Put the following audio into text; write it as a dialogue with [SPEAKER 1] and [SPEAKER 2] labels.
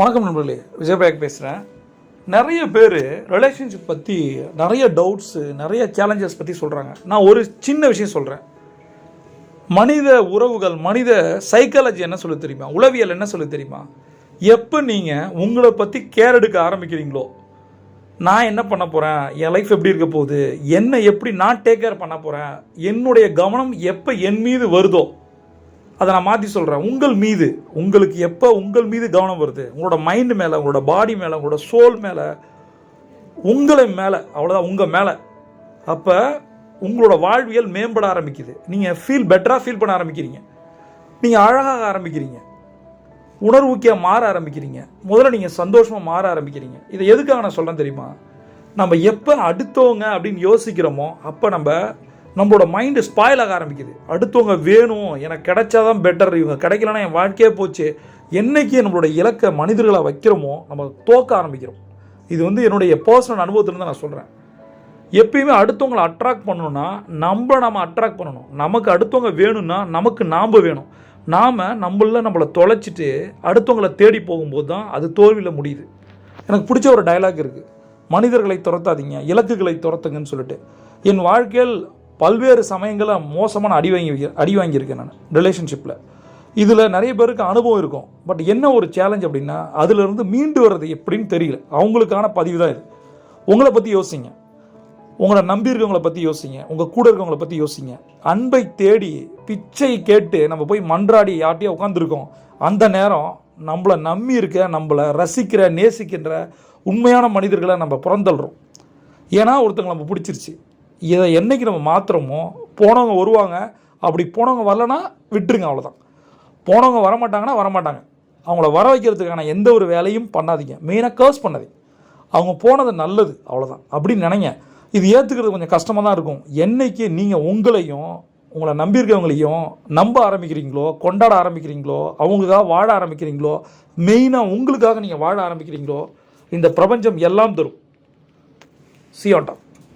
[SPEAKER 1] வணக்கம் நண்பர்களே விஜயபாயக் பேசுகிறேன் நிறைய பேர் ரிலேஷன்ஷிப் பற்றி நிறைய டவுட்ஸு நிறைய சேலஞ்சஸ் பற்றி சொல்கிறாங்க நான் ஒரு சின்ன விஷயம் சொல்கிறேன் மனித உறவுகள் மனித சைக்காலஜி என்ன சொல்ல தெரியுமா? உளவியல் என்ன சொல்ல தெரியுமா? எப்போ நீங்கள் உங்களை பற்றி கேர் எடுக்க ஆரம்பிக்கிறீங்களோ நான் என்ன பண்ண போகிறேன் என் லைஃப் எப்படி இருக்க போகுது? என்னை எப்படி நான் டேக் கேர் பண்ண போகிறேன் என்னுடைய கவனம் எப்போ என் மீது வருதோ அதை நான் மாற்றி சொல்கிறேன் உங்கள் மீது உங்களுக்கு எப்போ உங்கள் மீது கவனம் வருது? உங்களோட மைண்டு மேலே உங்களோட பாடி மேலே உங்களோட சோல் மேலே உங்களை மேலே அவ்வளோதான் உங்கள் மேலே. அப்போ உங்களோட வாழ்வியல் மேம்பட ஆரம்பிக்குது. நீங்கள் ஃபீல் பெட்டராக ஃபீல் பண்ண ஆரம்பிக்கிறீங்க. நீங்கள் அழகாக ஆரம்பிக்கிறீங்க. உணர்வுக்கியாக மாற ஆரம்பிக்கிறீங்க. முதல்ல நீங்கள் சந்தோஷமாக மாற ஆரம்பிக்கிறீங்க. இதை எதுக்காக நான் சொல்கிறேன் தெரியுமா? நம்ம எப்போ அடுத்தவங்க அப்படின்னு யோசிக்கிறோமோ அப்போ நம்ம நம்மளோட மைண்டு ஸ்பாயில் ஆக ஆரம்பிக்குது. அடுத்தவங்க வேணும் எனக்கு கிடைச்சாதான் பெட்டர் இவங்க கிடைக்கலன்னா என் வாழ்க்கையே போச்சு. என்னைக்கு நம்மளோட இலக்கை மனிதர்களை வைக்கிறோமோ நம்ம தோக்க ஆரம்பிக்கிறோம். இது வந்து என்னுடைய பர்சனல் அனுபவத்திலிருந்து நான் சொல்கிறேன் எப்பயுமே அடுத்தவங்களை அட்ராக்ட் பண்ணணும்னா நம்மளை நம்ம அட்ராக்ட் பண்ணணும். நமக்கு அடுத்தவங்க வேணும்னா நமக்கு நாம் வேணும். நாம் நம்மள நம்மளை தொலைச்சிட்டு அடுத்தவங்களை தேடி போகும்போது தான் அது தோல்வியில் முடியுது. எனக்கு பிடிச்ச ஒரு டயலாக் இருக்குது மனிதர்களை துரத்தாதீங்க இலக்குகளை துரத்துங்கன்னு சொல்லிட்டு. என் வாழ்க்கையில் பல்வேறு சமயங்களில் மோசமான அடி வாங்கி அடி வாங்கியிருக்கேன் நான் ரிலேஷன்ஷிப்பில் இதில் நிறைய பேருக்கு அனுபவம் இருக்கும். பட் என்ன ஒரு சேலஞ்ச் அப்படின்னா அதிலிருந்து மீண்டு வர்றது எப்படின்னு தெரியல. அவங்களுக்கான பதிவு தான் இது. உங்களை பற்றி யோசிங்க. உங்களை நம்பி இருக்கவங்களை பற்றி யோசிங்க. உங்கள் கூட இருக்கவங்களை பற்றி யோசிங்க. அன்பை தேடி பிச்சை கேட்டு நம்ம போய் மன்றாடி யார்ட்டையும் உட்காந்துருக்கோம் அந்த நேரம் நம்மளை நம்பி இருக்க நம்மளை ரசிக்கிற நேசிக்கின்ற உண்மையான மனிதர்களை நம்ம புறந்தள்ளுறோம். ஏன்னா ஒருத்தங்க நம்ம பிடிச்சிருச்சு. இதை என்றைக்கு நம்ம மாத்துறோமோ போனவங்க வருவாங்க. அப்படி போனவங்க வரலனா விட்டுருங்க அவ்வளோதான் போனவங்க வரமாட்டாங்கன்னா வரமாட்டாங்க. அவங்கள வர வைக்கிறதுக்கான எந்த ஒரு வேலையும் பண்ணாதீங்க. மெயினாக கேர்ஸ் பண்ணாதீங்க. அவங்க போனது நல்லது அவ்வளோதான் அப்படின்னு நினைங்க. இது ஏற்றுக்கிறது கொஞ்சம் கஷ்டமாக தான் இருக்கும். என்னைக்கு நீங்கள் உங்களையும் உங்களை நம்பியிருக்கவங்களையும் நம்ப ஆரம்பிக்கிறீங்களோ கொண்டாட ஆரம்பிக்கிறீங்களோ அவங்களுக்காக வாழ ஆரம்பிக்கிறீங்களோ மெயினாக உங்களுக்காக நீங்கள் வாழ ஆரம்பிக்கிறீங்களோ இந்த பிரபஞ்சம் எல்லாம் தரும். சியோட்டம்